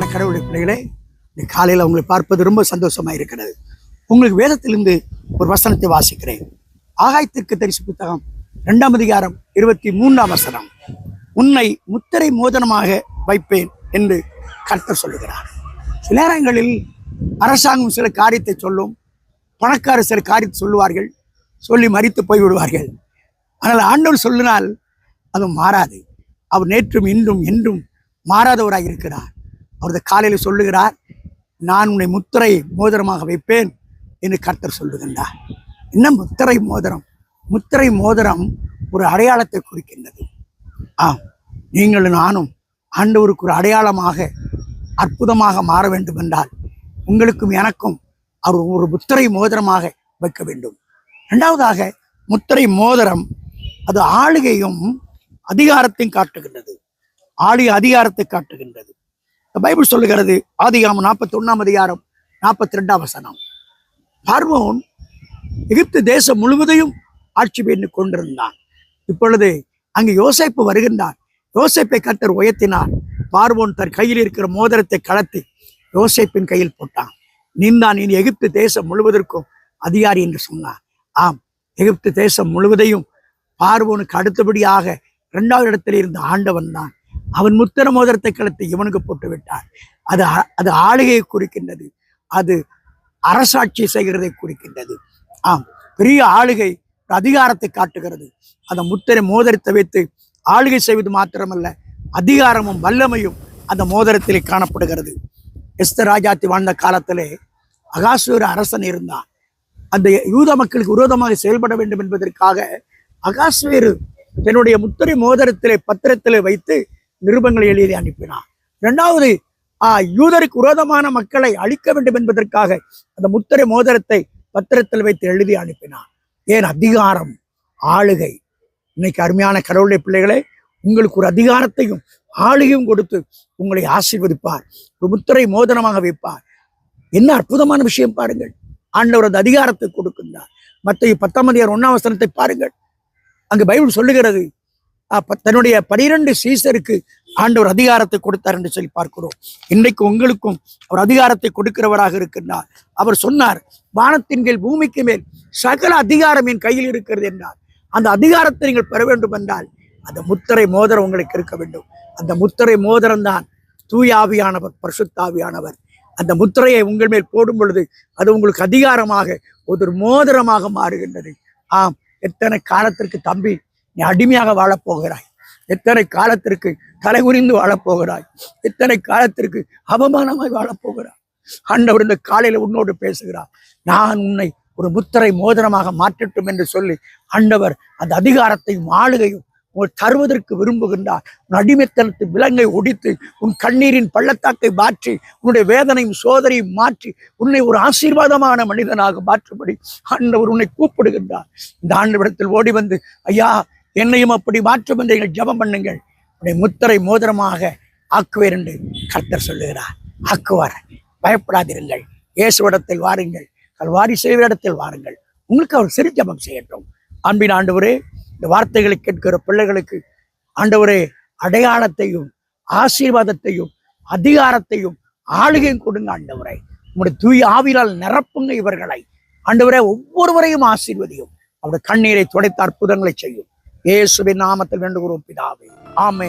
பிள்ளைகளே இந்த காலையில் உங்களை பார்ப்பது ரொம்ப சந்தோஷமாக இருக்கிறது. உங்களுக்கு வேதத்திலிருந்து ஒரு வசனத்தை வாசிக்கிறேன். ஆகாயத்திற்கு தரிசு புத்தகம் இரண்டாம் அதிகாரம் இருபத்தி மூன்றாம் வசனம். உன்னை முத்திரை மோதனமாக வைப்பேன் என்று கர்த்தர் சொல்லுகிறார். சில நேரங்களில் அரசாங்கம் சில காரியத்தை சொல்லும் பணக்காரர் சில காரியத்தை சொல்லுவார்கள் சொல்லி மறித்து போய்விடுவார்கள் ஆனால் ஆண்டவர் சொல்லினால் அது மாறாது. அவர் நேற்றும் இன்றும் என்றும் மாறாதவராக இருக்கிறார். அவரது காலையில் சொல்லுகிறார் நான் உன்னை முத்திரை மோதிரமாக வைப்பேன் என்று கர்த்தர் சொல்லுகின்றார். என்ன முத்திரை மோதிரம்? முத்திரை மோதிரம் ஒரு அடையாளத்தை குறிக்கின்றது. ஆம் நீங்களும் நானும் ஆண்டவருக்கு ஒரு அடையாளமாக அற்புதமாக மாற வேண்டும் என்றால் உங்களுக்கும் எனக்கும் அவர் ஒரு முத்திரை மோதிரமாக வைக்க வேண்டும். இரண்டாவதாக முத்திரை மோதிரம் அது ஆளுகையும் அதிகாரத்தையும் காட்டுகின்றது. ஆளுகை அதிகாரத்தை காட்டுகின்றது. பைபிள் சொல்லுகிறது ஆதிகாமம் நாற்பத்தி ஒன்றாம் அதிகாரம் நாற்பத்தி ரெண்டாம் வசனம். பார்வோன் எகிப்து தேசம் முழுவதையும் ஆட்சி பண்ணி கொண்டிருந்தான். இப்பொழுது அங்கு யோசைப்பு வருகின்றான். யோசைப்பை கத்தர் உயர்த்தினார். பார்வோன் தன் கையில் இருக்கிற மோதிரத்தை கலத்தி யோசைப்பின் கையில் போட்டான். நீந்தான் இனி எகிப்து தேசம் முழுவதற்கும் அதிகாரி என்று சொன்னார். ஆம் எகிப்து தேசம் முழுவதையும் பார்வோனுக்கு அடுத்தபடியாக இரண்டாவது இடத்தில் இருந்த ஆண்டவன் தான். அவன் முத்திர மோதிரத்தை கலத்தி இவனுக்கு போட்டு விட்டான். அது அது ஆளுகையை குறிக்கின்றது. அது அரசாட்சி செய்கிறதை குறிக்கின்றது. ஆம் பெரிய ஆளுகை ஒரு அதிகாரத்தை காட்டுகிறது. அந்த முத்திரை மோதிரத்தை வைத்து ஆளுகை செய்வது மாத்திரமல்ல அதிகாரமும் வல்லமையும் அந்த மோதிரத்திலே காணப்படுகிறது. எஸ்த ராஜாத்தி வாழ்ந்த காலத்திலே அகாசுர அரசன் இருந்தான். அந்த யூத மக்களுக்கு விரோதமாக செயல்பட வேண்டும் என்பதற்காக அகாஸ்வேரு தன்னுடைய முத்திரை மோதிரத்திலே பத்திரத்திலே வைத்து நிருபங்களை எழுதி அனுப்பினார் இரண்டாவது ஆஹ் யூதருக்கு விரோதமான மக்களை அழிக்க வேண்டும் என்பதற்காக அந்த முத்திரை மோதிரத்தை பத்திரத்தில் வைத்து எழுதி அனுப்பினான். ஏன் அதிகாரம் ஆளுகை? இன்னைக்கு அருமையான கடவுளுடைய பிள்ளைகளே உங்களுக்கு ஒரு அதிகாரத்தையும் ஆளுகையும் கொடுத்து உங்களை ஆசீர்வதிப்பார். ஒரு முத்திரை மோதனமாக வைப்பார். என்ன அற்புதமான விஷயம் பாருங்கள். ஆண்டவர் அந்த அதிகாரத்தை கொடுக்கின்றார். மற்ற பத்தாம் அதிகாரம் ஒன்னாம் வசனத்தை பாருங்கள். அங்கு பைபிள் சொல்லுகிறது தன்னுடைய பனிரெண்டு சீசருக்கு ஆண்டவர் அதிகாரத்தை கொடுத்தார் என்று சொல்லி பார்க்கிறோம். இன்றைக்கு உங்களுக்கும் அவர் அதிகாரத்தை கொடுக்கிறவராக இருக்கின்றார். அவர் சொன்னார் வானத்தின் கீழ் பூமிக்கு மேல் சகல அதிகாரம் என் கையில் இருக்கிறது என்றார். அந்த அதிகாரத்தை நீங்கள் பெற வேண்டும் என்றால் அந்த முத்திரை மோதிரம் உங்களுக்கு இருக்க வேண்டும். அந்த முத்திரை மோதிரம் தான் தூயாவியானவர் பரிசுத்தாவியானவர் அந்த முத்திரையை உங்கள் மேல் போடும் பொழுது அது உங்களுக்கு அதிகாரமாக ஒரு மோதிரமாக மாறுகின்றது. ஆம் எத்தனை காலத்திற்கு தம்பி நீ அடிமையாக வாழப் போகிறாய் எத்தனை காலத்திற்கு தலைகுனிந்து வாழப் போகிறாய் எத்தனை காலத்திற்கு அவமானமாய் வாழப் போகிறாய் ஆண்டவர் இந்த காலையில உன்னோடு பேசுகிறார். நான் உன்னை ஒரு முத்திரை மோதிரமாக மாற்றட்டும் என்று சொல்லி ஆண்டவர் அந்த அதிகாரத்தையும் ஆளுகையும் தருவதற்கு விரும்புகின்றார். உன் அடிமைத்தனத்து விலங்கை ஒடித்து உன் கண்ணீரின் பள்ளத்தாக்கை மாற்றி உன்னுடைய வேதனையும் சோதனையும் மாற்றி உன்னை ஒரு ஆசீர்வாதமான மனிதனாக மாற்றும்படி ஆண்டவர் உன்னை கூப்பிடுகின்றார். இந்த ஆண்டவரிடத்தில் ஓடி வந்து ஐயா என்னையும் அப்படி மாற்றும் என்று நீங்கள் ஜெபம் பண்ணுங்கள். உன்னை முத்திரை மோதிரமாக ஆக்குவேர் என்று கர்த்தர் சொல்லுகிறார். ஆக்குவார். பயப்படாதிருங்கள். இயேசுவிடத்தில் வாருங்கள். கல்வாரி செய்வரிடத்தில் வாருங்கள். உங்களுக்கு அவர் சிறு ஜெபம் செய்யட்டும். அன்பின் ஆண்டவரே இந்த வார்த்தைகளை கேட்கிற பிள்ளைகளுக்கு ஆண்டவரே அடையாளத்தையும் ஆசீர்வாதத்தையும் அதிகாரத்தையும் ஆளுகையும் கொடுங்க ஆண்டவரை. உங்களுடைய தூய் ஆவியால் நிரப்புங்க இவர்களை. ஆண்டவரே ஒவ்வொருவரையும் ஆசீர்வதியும். அவருடைய கண்ணீரை துடைத்த அற்புதங்களை செய்யும். இயேசுவின் நாமத்தில் வேண்டுகிறோம் பிதாவே. ஆமே